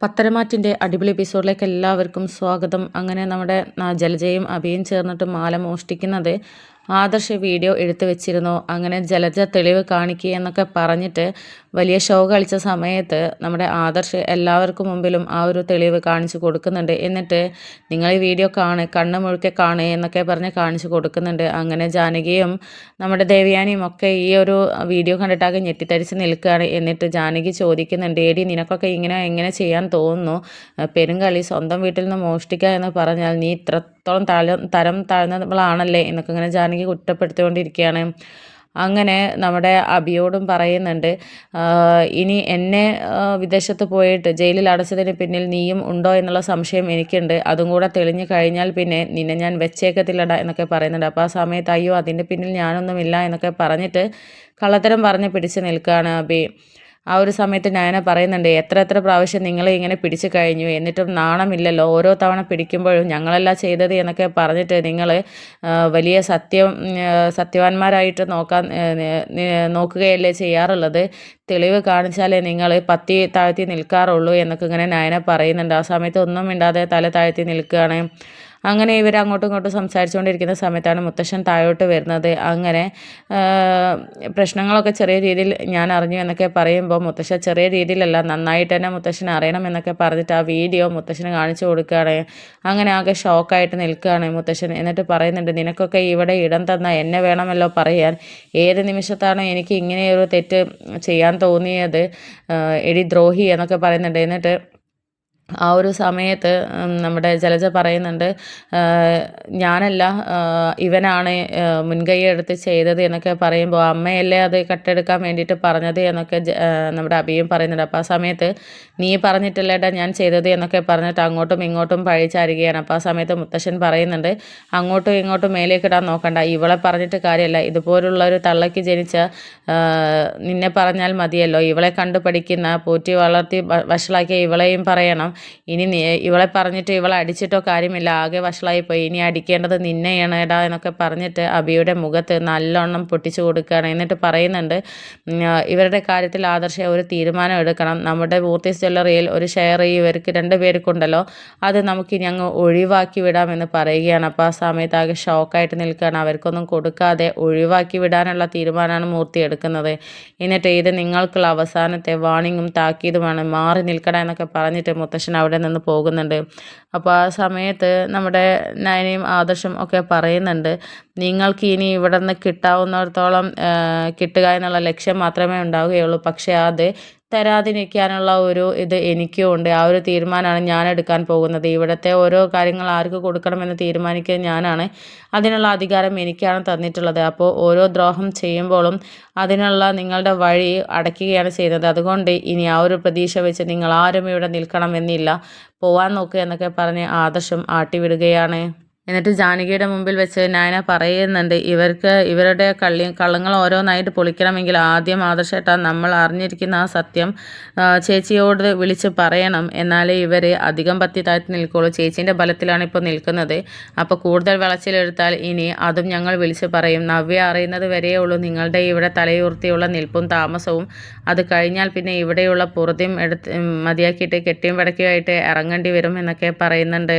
പത്തരമാറ്റിന്റെ അടിപൊളി എപ്പിസോഡിലേക്ക് എല്ലാവർക്കും സ്വാഗതം. അങ്ങനെ നമ്മുടെ ജലജയും അഭിയും ചേർന്നിട്ട് മാല മോഷ്ടിക്കുന്നത് ആദർശ വീഡിയോ എടുത്തു വെച്ചിരുന്നു. അങ്ങനെ ജലജ തെളിവ് കാണിക്കുക എന്നൊക്കെ പറഞ്ഞിട്ട് വലിയ ഷോ കളിച്ച സമയത്ത് നമ്മുടെ ആദർശ് എല്ലാവർക്കും മുമ്പിലും ആ ഒരു തെളിവ് കാണിച്ചു കൊടുക്കുന്നുണ്ട്. എന്നിട്ട് നിങ്ങൾ ഈ വീഡിയോ കാണ് കണ്ണ് മുഴുക്കെ കാണ് എന്നൊക്കെ പറഞ്ഞ് കാണിച്ചു കൊടുക്കുന്നുണ്ട്. അങ്ങനെ ജാനകിയും നമ്മുടെ ദേവയാനിയും ഒക്കെ ഈ ഒരു വീഡിയോ കണ്ടിട്ടാകെ ഞെട്ടിത്തരിച്ച് നിൽക്കുകയാണ്. എന്നിട്ട് ജാനകി ചോദിക്കുന്നുണ്ട് ഏടി നിനക്കൊക്കെ ഇങ്ങനെ എങ്ങനെ ചെയ്യാൻ തോന്നുന്നു. പെരുങ്കളി സ്വന്തം വീട്ടിൽ നിന്ന് മോഷ്ടിക്കുക എന്ന് പറഞ്ഞാൽ നീ ഇത്രത്തോളം തല തരം താഴ്ന്നവളാണല്ലേ എന്നൊക്കെ ഇങ്ങനെ ജാനകി കുറ്റപ്പെടുത്തിക്കൊണ്ടിരിക്കുകയാണ്. അങ്ങനെ നമ്മുടെ അബിയോടും പറയുന്നുണ്ട് ഇനി എന്നെ വിദേശത്ത് പോയിട്ട് ജയിലിൽ അടച്ചതിന് പിന്നിൽ നീയും ഉണ്ടോ എന്നുള്ള സംശയം എനിക്കുണ്ട്. അതും കൂടെ തെളിഞ്ഞു കഴിഞ്ഞാൽ പിന്നെ നിന്നെ ഞാൻ വെച്ചേക്കത്തില്ലട എന്നൊക്കെ പറയുന്നുണ്ട്. അപ്പോൾ ആ സമയത്ത് അയ്യോ അതിന്റെ പിന്നിൽ ഞാനൊന്നുമില്ല എന്നൊക്കെ പറഞ്ഞിട്ട് കള്ളത്തരം പറഞ്ഞ് പിടിച്ച് നിൽക്കുകയാണ് അബി. ആ ഒരു സമയത്ത് നയന പറയുന്നുണ്ട് എത്ര എത്ര പ്രാവശ്യം നിങ്ങളെ ഇങ്ങനെ പിടിച്ചു കഴിഞ്ഞു? എന്നിട്ടും നാണമില്ലല്ലോ. ഓരോ തവണ പിടിക്കുമ്പോഴും ഞങ്ങളെല്ലാം ചെയ്തത് എന്നൊക്കെ പറഞ്ഞിട്ട് നിങ്ങൾ വലിയ സത്യം സത്യവാന്മാരായിട്ട് നോക്കാൻ നോക്കുകയല്ലേ ചെയ്യാറുള്ളത്? തെളിവ് കാണിച്ചാലേ നിങ്ങൾ പത്തി താഴ്ത്തി നിൽക്കാറുള്ളൂ എന്നൊക്കെ ഇങ്ങനെ നയന പറയുന്നുണ്ട്. ആ സമയത്ത് ഒന്നും മിണ്ടാതെ തല താഴ്ത്തി നിൽക്കുകയാണ്. അങ്ങനെ ഇവർ അങ്ങോട്ടും ഇങ്ങോട്ടും സംസാരിച്ചുകൊണ്ടിരിക്കുന്ന സമയത്താണ് മുത്തശ്ശൻ താഴോട്ട് വരുന്നത്. അങ്ങനെ പ്രശ്നങ്ങളൊക്കെ ചെറിയ രീതിയിൽ ഞാൻ അറിഞ്ഞു എന്നൊക്കെ പറയുമ്പോൾ മുത്തശ്ശ ചെറിയ രീതിയിലല്ല നന്നായിട്ട് തന്നെ മുത്തശ്ശൻ അറിയണം എന്നൊക്കെ പറഞ്ഞിട്ട് ആ വീഡിയോ മുത്തശ്ശന് കാണിച്ചു കൊടുക്കുകയാണ്. അങ്ങനെ ആകെ ഷോക്കായിട്ട് നിൽക്കുകയാണ് മുത്തശ്ശൻ. എന്നിട്ട് പറയുന്നുണ്ട് നിനക്കൊക്കെ ഇവിടെ ഇടം തന്ന എന്നെ വേണമല്ലോ പറയാൻ. ഏത് നിമിഷത്താണ് എനിക്ക് ഇങ്ങനെയൊരു തെറ്റ് ചെയ്യാൻ തോന്നിയത്? എടി ദ്രോഹി എന്നൊക്കെ പറയുന്നുണ്ട്. എന്നിട്ട് ആ ഒരു സമയത്ത് നമ്മുടെ ജലജ പറയുന്നുണ്ട് ഞാനല്ല ഇവനാണ് മുൻകൈ എടുത്ത് ചെയ്തത് എന്നൊക്കെ പറയുമ്പോൾ അമ്മയല്ലേ അത് കട്ടെടുക്കാൻ വേണ്ടിയിട്ട് പറഞ്ഞത് എന്നൊക്കെ നമ്മുടെ അഭിയും പറയുന്നുണ്ട്. അപ്പോൾ ആ സമയത്ത് നീ പറഞ്ഞിട്ടില്ലേട്ടാ ഞാൻ ചെയ്തത്? എന്നൊക്കെ പറഞ്ഞിട്ട് അങ്ങോട്ടും ഇങ്ങോട്ടും പഴിച്ചാരുകയാണ് അപ്പോൾ ആ സമയത്ത് മുത്തശ്ശൻ പറയുന്നുണ്ട് അങ്ങോട്ടും ഇങ്ങോട്ടും മേലേക്കിടാൻ നോക്കണ്ട. ഇവളെ പറഞ്ഞിട്ട് കാര്യമല്ല ഇതുപോലുള്ള ഒരു തള്ളയ്ക്ക് ജനിച്ച നിന്നെ പറഞ്ഞാൽ മതിയല്ലോ. ഇവളെ കണ്ടു പഠിക്കുന്ന പോറ്റി വളർത്തി വഷളാക്കിയ ഇവളെയും പറയണം. ഇനി ഇവളെ പറഞ്ഞിട്ട് ഇവളെ അടിച്ചിട്ടോ കാര്യമില്ല. ആകെ വഷളായി പോയി ഇനി അടിക്കേണ്ടത് നിന്നെയാണ് എടാ എന്നൊക്കെ പറഞ്ഞിട്ട് അബിയുടെ മുഖത്ത് നല്ലോണം പൊട്ടിച്ചു കൊടുക്കുകയാണ്. എന്നിട്ട് പറയുന്നുണ്ട് ഇവരുടെ കാര്യത്തിൽ ആദർശ ഒരു തീരുമാനം എടുക്കണം. നമ്മുടെ മൂർത്തി ജ്വല്ലറിയിൽ ഒരു ഷെയർ ഇവർക്ക് രണ്ട് പേർക്കുണ്ടല്ലോ. അത് നമുക്ക് ഇനി അങ്ങ് ഒഴിവാക്കി വിടാമെന്ന് പറയുകയാണ്. അപ്പോൾ ആ സമയത്ത് ആകെ ഷോക്കായിട്ട് നിൽക്കുകയാണ്. അവർക്കൊന്നും കൊടുക്കാതെ ഒഴിവാക്കി വിടാനുള്ള തീരുമാനമാണ് മൂർത്തി എടുക്കുന്നത്. എന്നിട്ട് ഇത് നിങ്ങൾക്കുള്ള അവസാനത്തെ വാണിങ്ങും താക്കീതുമാണ്. മാറി നിൽക്കട എന്നൊക്കെ പറഞ്ഞിട്ട് മുത്തശ്ശൻ മനുഷ്യൻ അവിടെ നിന്ന് പോകുന്നുണ്ട്. അപ്പോൾ ആ സമയത്ത് നമ്മുടെ നയനയും ആദർശം ഒക്കെ പറയുന്നുണ്ട് നിങ്ങൾക്ക് ഇനി ഇവിടെ നിന്ന് കിട്ടാവുന്നിടത്തോളം കിട്ടുക എന്നുള്ള ലക്ഷ്യം മാത്രമേ ഉണ്ടാവുകയുള്ളൂ. പക്ഷേ അത് തരാതിരിക്കാനുള്ള ഒരു ഇത് എനിക്കും ഉണ്ട്. ആ ഒരു തീരുമാനമാണ് ഞാൻ എടുക്കാൻ പോകുന്നത്. ഇവിടുത്തെ ഓരോ കാര്യങ്ങൾ ആർക്ക് കൊടുക്കണമെന്ന് തീരുമാനിക്കുക ഞാനാണ്. അതിനുള്ള അധികാരം എനിക്കാണ് തന്നിട്ടുള്ളത്. അപ്പോൾ ഓരോ ദ്രോഹം ചെയ്യുമ്പോഴും അതിനുള്ള നിങ്ങളുടെ വഴി അടയ്ക്കുകയാണ് ചെയ്യുന്നത്. അതുകൊണ്ട് ഇനി ആ ഒരു പ്രതീക്ഷ വെച്ച് നിങ്ങൾ ആരും ഇവിടെ നിൽക്കണമെന്നില്ല. പോവാൻ നോക്കുക എന്നൊക്കെ പറഞ്ഞ് ആദർശം ആട്ടിവിടുകയാണ്. എന്നിട്ട് ജാനകിയുടെ മുമ്പിൽ വെച്ച് നയന പറയുന്നുണ്ട് ഇവർക്ക് ഇവരുടെ കള്ളി കള്ളങ്ങൾ ഓരോന്നായിട്ട് പൊളിക്കണമെങ്കിൽ ആദ്യം ആദർശേട്ടാ നമ്മൾ അറിഞ്ഞിരിക്കുന്ന ആ സത്യം ചേച്ചിയോട് വിളിച്ച് പറയണം. എന്നാലേ ഇവർ അധികം പത്തി താഴ്ത്തി നിൽക്കുള്ളൂ. ചേച്ചീന്റെ ബലത്തിലാണ് ഇപ്പോൾ നിൽക്കുന്നത്. അപ്പോൾ കൂടുതൽ വിളച്ചിലെടുത്താൽ ഇനി അതും ഞങ്ങൾ വിളിച്ച് പറയും. നവ്യ അറിയുന്നത് വരെയേ ഉള്ളൂ. നിങ്ങളുടെ ഇവിടെ തലയുർത്തിയുള്ള നിൽപ്പും താമസവും അത് കഴിഞ്ഞാൽ പിന്നെ ഇവിടെയുള്ള പുറത്തും എടുത്ത് മതിയാക്കിയിട്ട് കെട്ടിയും പടക്കിയുമായിട്ട് ഇറങ്ങേണ്ടി വരും എന്നൊക്കെ പറയുന്നുണ്ട്.